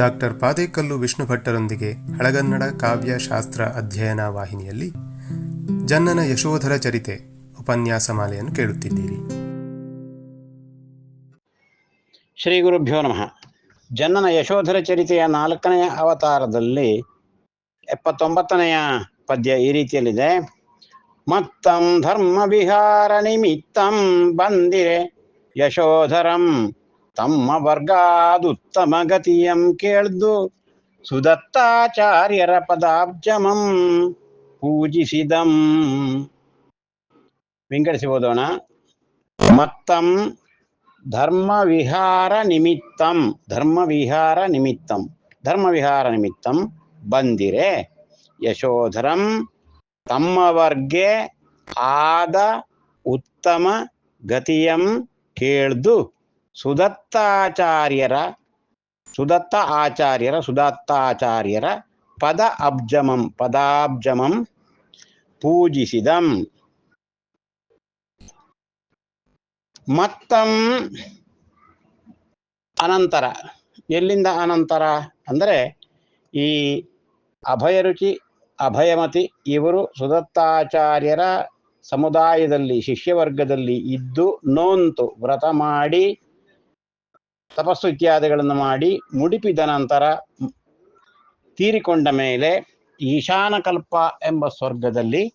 Doctor Padekallu Vishnu ಭಟ್ಟರೊಂದಿಗೆ ಹಳಗನ್ನಡ ಕಾವ್ಯ ಶಾಸ್ತ್ರ ಅಧ್ಯಯನ ವಾಹಿನಿಯಲ್ಲಿ ಜನ್ನನ ಯಶೋಧರ ಚರಿತೆ ಉಪನ್ಯಾಸ ಮಾಲೆಯನ್ನು ಕೇಳುತ್ತಿದ್ದೀರಿ. ಶ್ರೀ ಗುರುಭ್ಯೋ ನಮಃ. ಜನ್ನನ ಯಶೋಧರ ಚರಿತೆಯ ನಾಲ್ಕನೆಯ ಅವತಾರದಲ್ಲಿ ಎಪ್ಪತ್ತೊಂಬತ್ತನೆಯ ಪದ್ಯ ಈ ರೀತಿಯಲ್ಲಿದೆ. ಮತ್ತಂ ಧರ್ಮ ವಿಹಾರ ನಿಮಿತ್ತಂ ಬಂದಿರೆ ಯಶೋಧರಂ ತಮ್ಮ ವರ್ಗಾದುತ್ತಮ ಗತಿಯಂ ಕೇಳ್ದು ಸುದತ್ತಾಚಾರ್ಯರ ಪದಾಬ್ಜಮಂ ಪೂಜಿಸಿದಂ. ವಿಂಗಡಿಸಿ ಓದೋಣ. ಮತ್ತಂ ಧರ್ಮ ವಿಹಾರ ನಿಮಿತ್ತಂ ಧರ್ಮ ವಿಹಾರ ನಿಮಿತ್ತಂ ಧರ್ಮ ವಿಹಾರ ನಿಮಿತ್ತಂ ಬಂದಿರೆ. ಯಶೋಧರಂ ತಮ್ಮ ವರ್ಗೆ ಆದ ಉತ್ತಮ ಗತಿಯಂ ಕೇಳ್ದು ಸುದತ್ತಾಚಾರ್ಯರ ಸುದತ್ತ ಆಚಾರ್ಯರ ಸುದತ್ತಾಚಾರ್ಯರ ಪದ ಅಬ್ಜಮಂ, ಪದಾಬ್ಜಮಂ ಪೂಜಿಸಿದಂ. ಮತ್ತಂ ಅನಂತರ. ಎಲ್ಲಿಂದ ಅನಂತರ? ಅಂದರೆ ಈ ಅಭಯರುಚಿ ಅಭಯಮತಿ ಇವರು ಸುದತ್ತಾಚಾರ್ಯರ ಸಮುದಾಯದಲ್ಲಿ, ಶಿಷ್ಯವರ್ಗದಲ್ಲಿ ಇದ್ದು ನೋಂತು ವ್ರತ ಮಾಡಿ ತಪಸ್ಸು ಇತ್ಯಾದಿಗಳನ್ನು ಮಾಡಿ ಮುಡಿಪಿದ ನಂತರ ತೀರಿಕೊಂಡ ಮೇಲೆ ಈಶಾನಕಲ್ಪ ಎಂಬ ಸ್ವರ್ಗದಲ್ಲಿ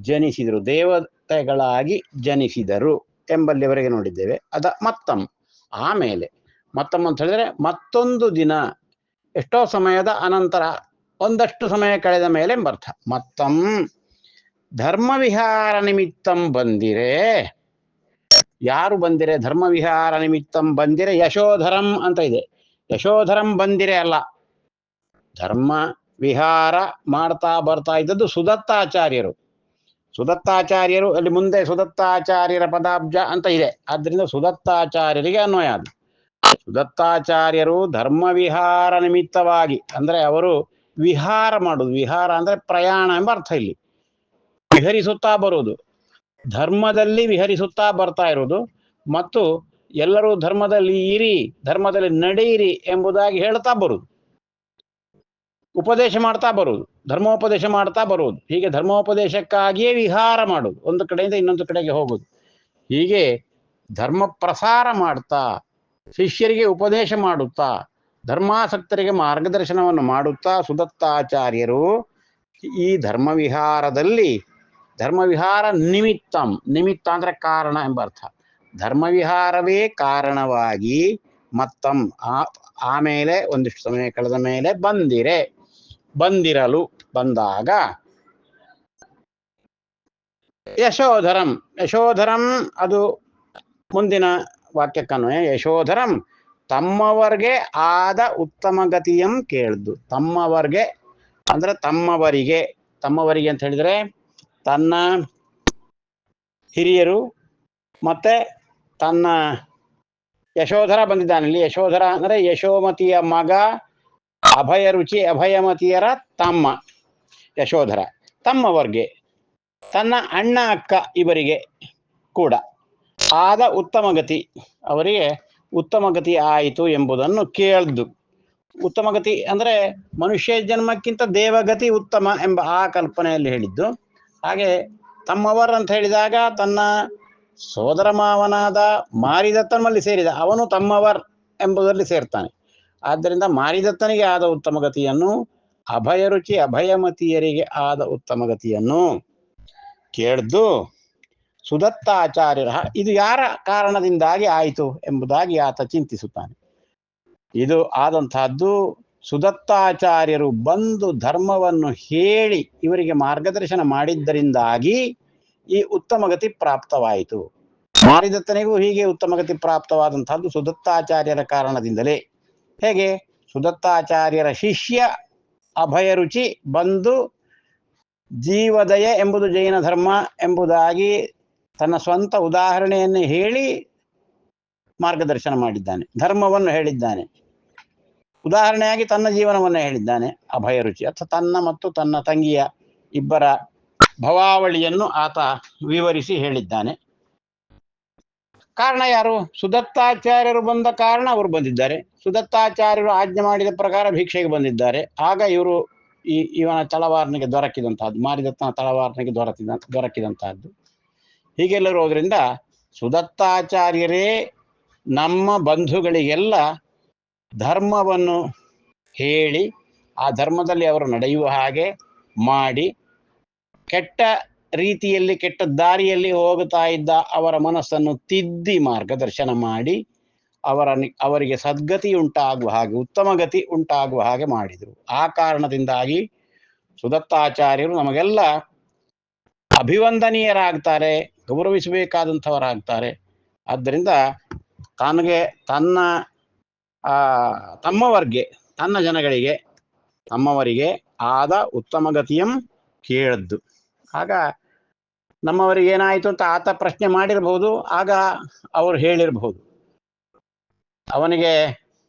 ಜನಿಸಿದರು. ದೇವತೆಗಳಾಗಿ ಜನಿಸಿದರು ಎಂಬಲ್ಲಿವರೆಗೆ ನೋಡಿದ್ದೇವೆ. ಅದ ಮತ್ತಂ ಆಮೇಲೆ ಮತ್ತಂ ಅಂತ ಹೇಳಿದ್ರೆ ಮತ್ತೊಂದು ದಿನ, ಎಷ್ಟೋ ಸಮಯದ ಅನಂತರ ಒಂದಷ್ಟು ಸಮಯ ಕಳೆದ ಮೇಲೆ ಎಂಬರ್ಥ. ಮತ್ತಂ ಧರ್ಮವಿಹಾರ ನಿಮಿತ್ತಂ ಬಂದಿರೆ. ಯಾರು ಬಂದಿರೆ ಧರ್ಮವಿಹಾರ ನಿಮಿತ್ತಂ ಬಂದಿರೆ ಯಶೋಧರಂ ಅಂತ ಇದೆ. ಯಶೋಧರಂ ಬಂದಿರೆ ಅಲ್ಲ. ಧರ್ಮ ವಿಹಾರ ಮಾಡ್ತಾ ಬರ್ತಾ ಇದ್ದದ್ದು ಸುದತ್ತಾಚಾರ್ಯರು. ಸುದತ್ತಾಚಾರ್ಯರು ಅಲ್ಲಿ ಮುಂದೆ ಸುದತ್ತಾಚಾರ್ಯರ ಪದಾಬ್ಜ ಅಂತ ಇದೆ. ಆದ್ರಿಂದ ಸುದತ್ತಾಚಾರ್ಯರಿಗೆ ಅನ್ವಯ ಅದು. ಸುದತ್ತಾಚಾರ್ಯರು ಧರ್ಮ ವಿಹಾರ ನಿಮಿತ್ತವಾಗಿ ಅಂದ್ರೆ ಅವರು ವಿಹಾರ ಮಾಡುದು. ವಿಹಾರ ಅಂದ್ರೆ ಪ್ರಯಾಣ ಎಂಬ ಅರ್ಥ ಇಲ್ಲಿ. ವಿಹರಿಸುತ್ತಾ ಬರುವುದು. ಧರ್ಮದಲ್ಲಿ ವಿಹರಿಸುತ್ತಾ ಬರ್ತಾ ಇರುವುದು ಮತ್ತು ಎಲ್ಲರೂ ಧರ್ಮದಲ್ಲಿ ಇರಿ, ಧರ್ಮದಲ್ಲಿ ನಡೆಯಿರಿ ಎಂಬುದಾಗಿ ಹೇಳ್ತಾ ಬರುವುದು. ಉಪದೇಶ ಮಾಡ್ತಾ ಬರುವುದು, ಧರ್ಮೋಪದೇಶ ಮಾಡ್ತಾ ಬರುವುದು. ಹೀಗೆ ಧರ್ಮೋಪದೇಶಕ್ಕಾಗಿಯೇ ವಿಹಾರ ಮಾಡುವುದು. ಒಂದು ಕಡೆಯಿಂದ ಇನ್ನೊಂದು ಕಡೆಗೆ ಹೋಗುದು ಹೀಗೆ ಧರ್ಮ ಪ್ರಸಾರ ಮಾಡ್ತಾ, ಶಿಷ್ಯರಿಗೆ ಉಪದೇಶ ಮಾಡುತ್ತಾ, ಧರ್ಮಾಸಕ್ತರಿಗೆ ಮಾರ್ಗದರ್ಶನವನ್ನು ಮಾಡುತ್ತಾ ಸುದತ್ತಾಚಾರ್ಯರು ಈ ಧರ್ಮವಿಹಾರದಲ್ಲಿ ಧರ್ಮವಿಹಾರ ನಿಮಿತ್ತಂ, ನಿಮಿತ್ತ ಅಂದ್ರೆ ಕಾರಣ ಎಂಬ ಅರ್ಥ. ಧರ್ಮವಿಹಾರವೇ ಕಾರಣವಾಗಿ ಮತ್ತಂ ಆ ಆಮೇಲೆ ಒಂದಿಷ್ಟು ಸಮಯ ಕಳೆದ ಮೇಲೆ ಬಂದಿರೆ. ಬಂದಿರಲು ಬಂದಾಗ ಯಶೋಧರಂ ಯಶೋಧರಂ ಅದು ಮುಂದಿನ ವಾಕ್ಯಕ್ಕನ್ವಯ ಯಶೋಧರಂ, ತಮ್ಮವರ್ಗೆ ಆದ ಉತ್ತಮ ಗತಿಯಂ ಕೇಳ್ದು. ತಮ್ಮವರ್ಗೆ ಅಂದ್ರೆ ತಮ್ಮವರಿಗೆ ತಮ್ಮವರಿಗೆ ಅಂತ ಹೇಳಿದ್ರೆ ತನ್ನ ಹಿರಿಯರು ಮತ್ತೆ ತನ್ನ ಯಶೋಧರ ಬಂದಿದ್ದಾನೆ. ಇಲ್ಲಿ ಯಶೋಧರ ಅಂದ್ರೆ ಯಶೋಮತಿಯ ಮಗ ಅಭಯ ರುಚಿ, ಅಭಯಮತಿಯರ ತಮ್ಮ, ಯಶೋಧರ ತಮ್ಮವರ್ಗೆ, ತನ್ನ ಅಣ್ಣ, ಅಕ್ಕ ಇವರಿಗೆ ಕೂಡ ಆದ ಉತ್ತಮ ಗತಿ ಅವರಿಗೆ ಉತ್ತಮ ಗತಿ ಆಯಿತು ಎಂಬುದನ್ನು ಕೇಳ್ದು. ಉತ್ತಮ ಗತಿ ಅಂದ್ರೆ ಮನುಷ್ಯ ಜನ್ಮಕ್ಕಿಂತ ದೇವಗತಿ ಉತ್ತಮ ಎಂಬ ಆ ಕಲ್ಪನೆಯಲ್ಲಿ ಹೇಳಿದ್ದು. ಹಾಗೆ ತಮ್ಮವರ್ ಅಂತ ಹೇಳಿದಾಗ ತನ್ನ ಸೋದರ ಮಾವನಾದ ಮಾರಿದತ್ತನಲ್ಲಿ ಸೇರಿದ. ಅವನು ತಮ್ಮವರ್ ಎಂಬುದರಲ್ಲಿ ಸೇರ್ತಾನೆ. ಆದ್ದರಿಂದ ಮಾರಿದತ್ತನಿಗೆ ಆದ ಉತ್ತಮ ಗತಿಯನ್ನು ಅಭಯರುಚಿ ಅಭಯಮತಿಯರಿಗೆ ಆದ ಉತ್ತಮ ಗತಿಯನ್ನು ಕೇಳ್ದು ಸುದತ್ತಾಚಾರ್ಯರ ಇದು ಯಾರ ಕಾರಣದಿಂದಾಗಿ ಆಯಿತು ಎಂಬುದಾಗಿ ಆತ ಚಿಂತಿಸುತ್ತಾನೆ. ಇದು ಆದಂತಹದ್ದು ಸುದತ್ತಾಚಾರ್ಯರು ಬಂದು ಧರ್ಮವನ್ನು ಹೇಳಿ ಇವರಿಗೆ ಮಾರ್ಗದರ್ಶನ ಮಾಡಿದ್ದರಿಂದಾಗಿ ಈ ಉತ್ತಮ ಗತಿ ಪ್ರಾಪ್ತವಾಯಿತು. ಮಾರಿದತ್ತನಿಗೂ ಹೀಗೆ ಉತ್ತಮ ಗತಿ ಪ್ರಾಪ್ತವಾದಂತಹದ್ದು ಸುದತ್ತಾಚಾರ್ಯರ ಕಾರಣದಿಂದಲೇ. ಹೇಗೆ? ಸುದತ್ತಾಚಾರ್ಯರ ಶಿಷ್ಯ ಅಭಯರುಚಿ ಬಂದು ಜೀವದಯ ಎಂಬುದು ಜೈನ ಧರ್ಮ ಎಂಬುದಾಗಿ ತನ್ನ ಸ್ವಂತ ಉದಾಹರಣೆಯನ್ನು ಹೇಳಿ ಮಾರ್ಗದರ್ಶನ ಮಾಡಿದ್ದಾನೆ, ಧರ್ಮವನ್ನು ಹೇಳಿದ್ದಾನೆ. ಉದಾಹರಣೆಯಾಗಿ ತನ್ನ ಜೀವನವನ್ನು ಹೇಳಿದ್ದಾನೆ, ಅಭಯ ರುಚಿ. ಅಥವಾ ತನ್ನ ಮತ್ತು ತನ್ನ ತಂಗಿಯ ಇಬ್ಬರ ಭವಾವಳಿಯನ್ನು ಆತ ವಿವರಿಸಿ ಹೇಳಿದ್ದಾನೆ. ಕಾರಣ ಯಾರು? ಸುದತ್ತಾಚಾರ್ಯರು ಬಂದ ಕಾರಣ ಅವರು ಬಂದಿದ್ದಾರೆ. ಸುದತ್ತಾಚಾರ್ಯರು ಆಜ್ಞೆ ಮಾಡಿದ ಪ್ರಕಾರ ಭಿಕ್ಷೆಗೆ ಬಂದಿದ್ದಾರೆ. ಆಗ ಇವರು ಈ ಇವನ ತಳವಾರನಿಗೆ ದೊರಕಿದಂತಹದ್ದು ಮಾರಿದತ್ತ ತಳವಾರನಿಗೆ ದೊರಕಿದ, ದೊರಕಿದಂತಹದ್ದು. ಹೀಗೆಲ್ಲರೋದ್ರಿಂದ ಸುದತ್ತಾಚಾರ್ಯರೇ ನಮ್ಮ ಬಂಧುಗಳಿಗೆಲ್ಲ ಧರ್ಮವನ್ನು ಹೇಳಿ ಆ ಧರ್ಮದಲ್ಲಿ ಅವರು ನಡೆಯುವ ಹಾಗೆ ಮಾಡಿ ಕೆಟ್ಟ ರೀತಿಯಲ್ಲಿ, ಕೆಟ್ಟ ದಾರಿಯಲ್ಲಿ ಹೋಗುತ್ತಾ ಇದ್ದ ಅವರ ಮನಸ್ಸನ್ನು ತಿದ್ದಿ ಮಾರ್ಗದರ್ಶನ ಮಾಡಿ ಅವರ ಅವರಿಗೆ ಸದ್ಗತಿ ಉಂಟಾಗುವ ಹಾಗೆ, ಉತ್ತಮ ಗತಿ ಉಂಟಾಗುವ ಹಾಗೆ ಮಾಡಿದರು. ಆ ಕಾರಣದಿಂದಾಗಿ ಸುದತ್ತಾಚಾರ್ಯರು ನಮಗೆಲ್ಲ ಅಭಿವಂದನೀಯರಾಗ್ತಾರೆ, ಗೌರವಿಸಬೇಕಾದಂಥವರಾಗ್ತಾರೆ. ಆದ್ದರಿಂದ ತನಗೆ, ತನ್ನ ತಮ್ಮವರ್ಗೆ, ತನ್ನ ಜನಗಳಿಗೆ, ತಮ್ಮವರಿಗೆ ಆದ ಉತ್ತಮ ಗತಿಯಂ ಕೇಳದ್ದು ಆಗ ನಮ್ಮವರಿಗೆ ಏನಾಯಿತು ಅಂತ ಆತ ಪ್ರಶ್ನೆ ಮಾಡಿರಬಹುದು ಆಗ ಅವರು ಹೇಳಿರಬಹುದು ಅವನಿಗೆ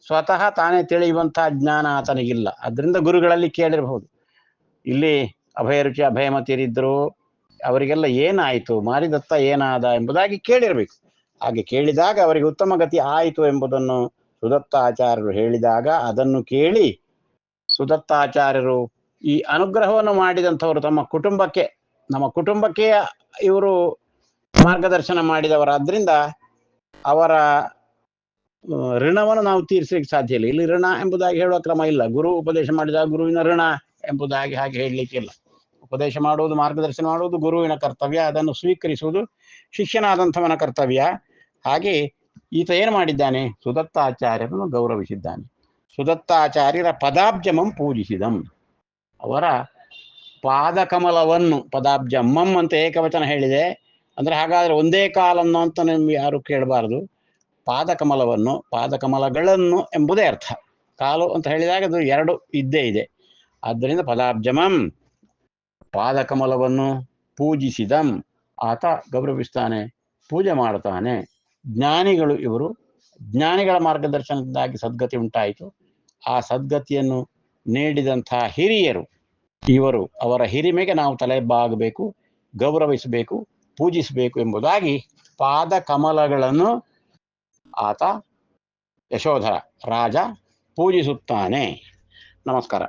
ಸ್ವತಃ ತಾನೇ ತಿಳಿಯುವಂತಹ ಜ್ಞಾನ ಆತನಿಗಿಲ್ಲ. ಅದರಿಂದ ಗುರುಗಳಲ್ಲಿ ಕೇಳಿರಬಹುದು ಇಲ್ಲಿ ಅಭಯರುಚಿ ಅಭಯಮತಿಯರಿದ್ದರು ಅವರಿಗೆಲ್ಲ ಏನಾಯಿತು, ಮಾರಿದತ್ತ ಏನಾದ ಎಂಬುದಾಗಿ ಕೇಳಿರಬೇಕು. ಹಾಗೆ ಕೇಳಿದಾಗ ಅವರಿಗೆ ಉತ್ತಮ ಗತಿ ಆಯಿತು ಎಂಬುದನ್ನು ಸುದತ್ತಾಚಾರ್ಯರು ಹೇಳಿದಾಗ ಅದನ್ನು ಕೇಳಿ ಸುದತ್ತಾಚಾರ್ಯರು ಈ ಅನುಗ್ರಹವನ್ನು ಮಾಡಿದಂಥವರು ತಮ್ಮ ಕುಟುಂಬಕ್ಕೆ, ನಮ್ಮ ಕುಟುಂಬಕ್ಕೆ ಇವರು ಮಾರ್ಗದರ್ಶನ ಮಾಡಿದವರಾದ್ರಿಂದ ಅವರ ಋಣವನ್ನು ನಾವು ತೀರಿಸಲಿಕ್ಕೆ ಸಾಧ್ಯ ಇಲ್ಲ. ಇಲ್ಲಿ ಋಣ ಎಂಬುದಾಗಿ ಹೇಳುವ ಕ್ರಮ ಇಲ್ಲ. ಗುರು ಉಪದೇಶ ಮಾಡಿದ ಗುರುವಿನ ಋಣ ಎಂಬುದಾಗಿ ಹಾಗೆ ಹೇಳಲಿಕ್ಕಿಲ್ಲ ಉಪದೇಶ ಮಾಡುವುದು, ಮಾರ್ಗದರ್ಶನ ಮಾಡುವುದು ಗುರುವಿನ ಕರ್ತವ್ಯ. ಅದನ್ನು ಸ್ವೀಕರಿಸುವುದು ಶಿಷ್ಯನಾದಂಥವನ ಕರ್ತವ್ಯ. ಹಾಗೆ ಈತ ಏನು ಮಾಡಿದ್ದಾನೆ? ಸುದತ್ತಾಚಾರ್ಯರನ್ನು ಗೌರವಿಸಿದ್ದಾನೆ. ಸುದತ್ತಾಚಾರ್ಯರ ಪದಾಬ್ಜಮಂ ಪೂಜಿಸಿದಂ. ಅವರ ಪಾದಕಮಲವನ್ನು ಪದಾಬ್ಜಮ್ಮಂ ಅಂತ ಏಕವಚನ ಹೇಳಿದೆ. ಅಂದರೆ ಹಾಗಾದರೆ ಒಂದೇ ಕಾಲನ್ನು ಅಂತ ನಿಮ್ಗೆ ಯಾರು ಕೇಳಬಾರದು. ಪಾದಕಮಲವನ್ನು, ಪಾದಕಮಲಗಳನ್ನು ಎಂಬುದೇ ಅರ್ಥ. ಕಾಲು ಅಂತ ಹೇಳಿದಾಗ ಅದು ಎರಡು ಇದ್ದೇ ಇದೆ. ಆದ್ದರಿಂದ ಪದಾಬ್ಜಮಂ, ಪಾದಕಮಲವನ್ನು ಪೂಜಿಸಿದಂ. ಆತ ಗೌರವಿಸ್ತಾನೆ, ಪೂಜೆ ಮಾಡ್ತಾನೆ. ಜ್ಞಾನಿಗಳು ಇವರು ಜ್ಞಾನಿಗಳ ಮಾರ್ಗದರ್ಶನದಿಂದಾಗಿ ಸದ್ಗತಿ ಉಂಟಾಯಿತು. ಆ ಸದ್ಗತಿಯನ್ನು ನೀಡಿದಂತಹ ಹಿರಿಯರು, ಇವರು ಅವರ ಹಿರಿಮೆಗೆ ನಾವು ತಲೆ ಬಾಗಬೇಕು ಗೌರವಿಸಬೇಕು, ಪೂಜಿಸಬೇಕು ಎಂಬುದಾಗಿ ಪಾದ ಕಮಲಗಳನ್ನು ಆತ ಯಶೋಧರ ರಾಜ ಪೂಜಿಸುತ್ತಾನೆ. ನಮಸ್ಕಾರ.